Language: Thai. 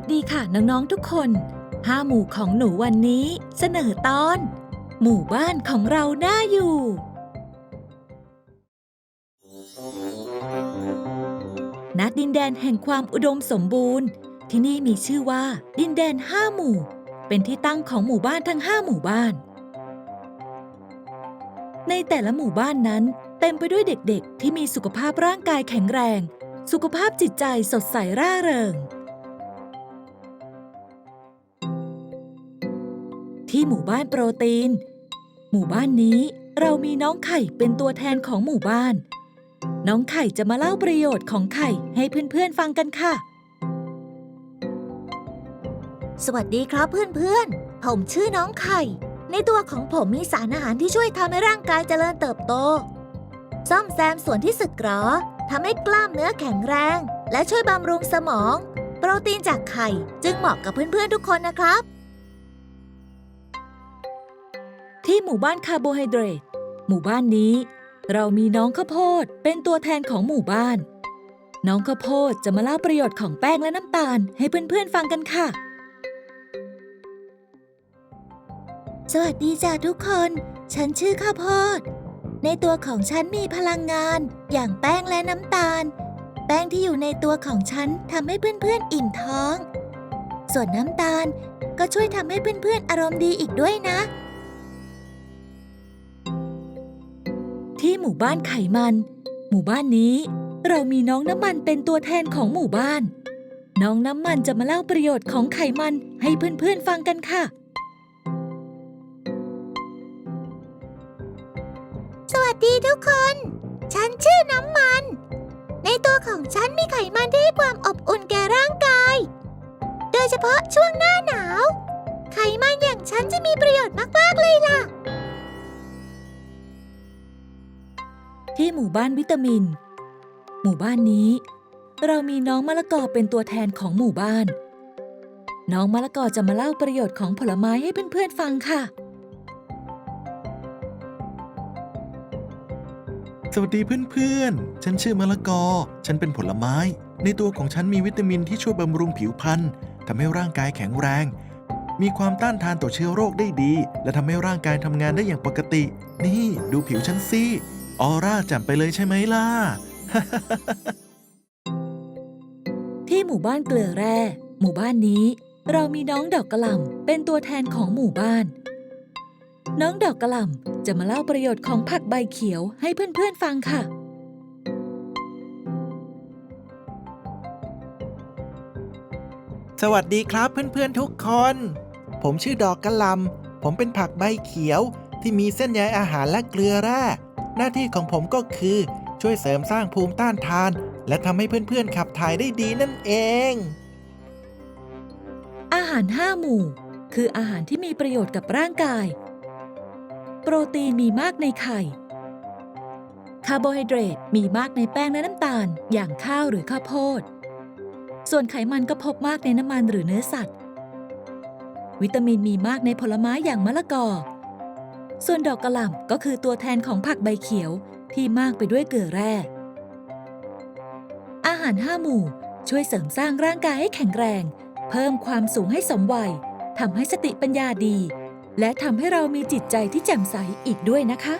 สวัสดีค่ะน้องๆทุกคนห้าหมู่ของหนูวันนี้เสนอตอน หมู่บ้านของเราน่าอยู่ ณ ดินแดนแห่งความอุดมสมบูรณ์ ที่นี่มีชื่อว่า ดินแดนห้าหมู่ เป็นที่ตั้งของหมู่บ้านทั้งห้าหมู่บ้าน ในแต่ละหมู่บ้านนั้น เต็มไปด้วยเด็กๆ ที่มีสุขภาพร่างกายแข็งแรง สุขภาพจิตใจสดใสร่าเริง ที่หมู่บ้านโปรตีน หมู่บ้านนี้เรามีน้องไข่เป็นตัวแทนของหมู่บ้าน น้องไข่จะมาเล่าประโยชน์ของไข่ให้เพื่อนๆฟังกันค่ะ สวัสดีครับเพื่อนๆ ผมชื่อน้องไข่ ในตัวของผมมีสารอาหารที่ช่วยทำให้ร่างกายเจริญเติบโต ซ่อมแซมส่วนที่สึกหรอทำให้กล้ามเนื้อแข็งแรง และช่วยบำรุงสมอง โปรตีนจากไข่จึงเหมาะกับเพื่อนๆทุกคนนะครับ ที่หมู่บ้านคาร์โบไฮเดรตหมู่บ้านนี้ เรามีน้องข้าวโพดเป็นตัวแทนของหมู่บ้าน น้องข้าวโพดจะมาเล่าประโยชน์ของแป้งและน้ำตาลให้เพื่อนๆฟังกันค่ะ สวัสดีจ้าทุกคน ฉันชื่อข้าวโพด ในตัวของฉันมีพลังงาน อย่างแป้งและน้ำตาล แป้งที่อยู่ในตัวของฉันทำให้เพื่อนๆอิ่มท้อง ส่วนน้ำตาลก็ช่วยทำให้เพื่อนๆอารมณ์ดีอีกด้วยนะ ที่หมู่บ้านไขมัน หมู่บ้านนี้ เรามีน้องน้ำมันเป็นตัวแทนของหมู่บ้าน น้องน้ำมันจะมาเล่าประโยชน์ของไขมันให้เพื่อนๆฟังกันค่ะ สวัสดีทุกคน ฉันชื่อน้ำมัน ในตัวของฉันมีไขมันที่ให้ความอบอุ่นแก่ร่างกาย โดยเฉพาะช่วงหน้าหนาว ไขมันอย่างฉันจะมีประโยชน์มากๆเลยล่ะ ที่หมู่บ้านวิตามิน หมู่บ้านนี้ เรามีน้องมะละกอเป็นตัวแทนของหมู่บ้าน น้องมะละกอจะมาเล่าประโยชน์ของผลไม้ให้เพื่อนๆฟังค่ะ สวัสดีเพื่อนๆ ฉันชื่อมะละกอ ฉันเป็นผลไม้ ในตัวของฉันมีวิตามินที่ช่วยบำรุงผิวพรรณทำให้ร่างกายแข็งแรง มีความต้านทานต่อเชื้อโรคได้ดี และทำให้ร่างกายทำงานได้อย่างปกติ นี่ดูผิวฉันสิ ออร่าแจ่มไปเลยใช่ไหมล่ะ ที่หมู่บ้านเกลือแร่ หมู่บ้านนี้ เรามีน้องดอกกระหล่ำเป็นตัวแทนของหมู่บ้าน น้องดอกกระหล่ำจะมาเล่าประโยชน์ของผักใบเขียวให้เพื่อนๆฟังค่ะ สวัสดีครับเพื่อนๆทุกคน ผมชื่อดอกกระหลำผมเป็นผักใบเขียวที่มีเส้นใยอาหารและเกลือแร่ หน้าที่ของผมก็คือ ช่วยเสริมสร้างภูมิต้านทาน และทำให้เพื่อนๆขับถ่ายได้ดีนั่นเอง อาหารห้าหมู่ คืออาหารที่มีประโยชน์กับร่างกาย โปรตีนมีมากในไข่ คาร์โบไฮเดรตมีมากในแป้งและน้ำตาล อย่างข้าวหรือข้าวโพด ส่วนไขมันก็พบมากในน้ำมันหรือเนื้อสัตว์ วิตามินมีมากในผลไม้อย่างมะละกอ ส่วนดอกกระหล่ำก็คือตัวแทนของผักใบเขียวที่มากไปด้วยเกลือแร่ อาหารห้าหมู่ช่วยเสริมสร้างร่างกายให้แข็งแรง เพิ่มความสูงให้สมวัยทำให้สติปัญญาดี และทำให้เรามีจิตใจที่แจ่มใสอีกด้วยนะคะ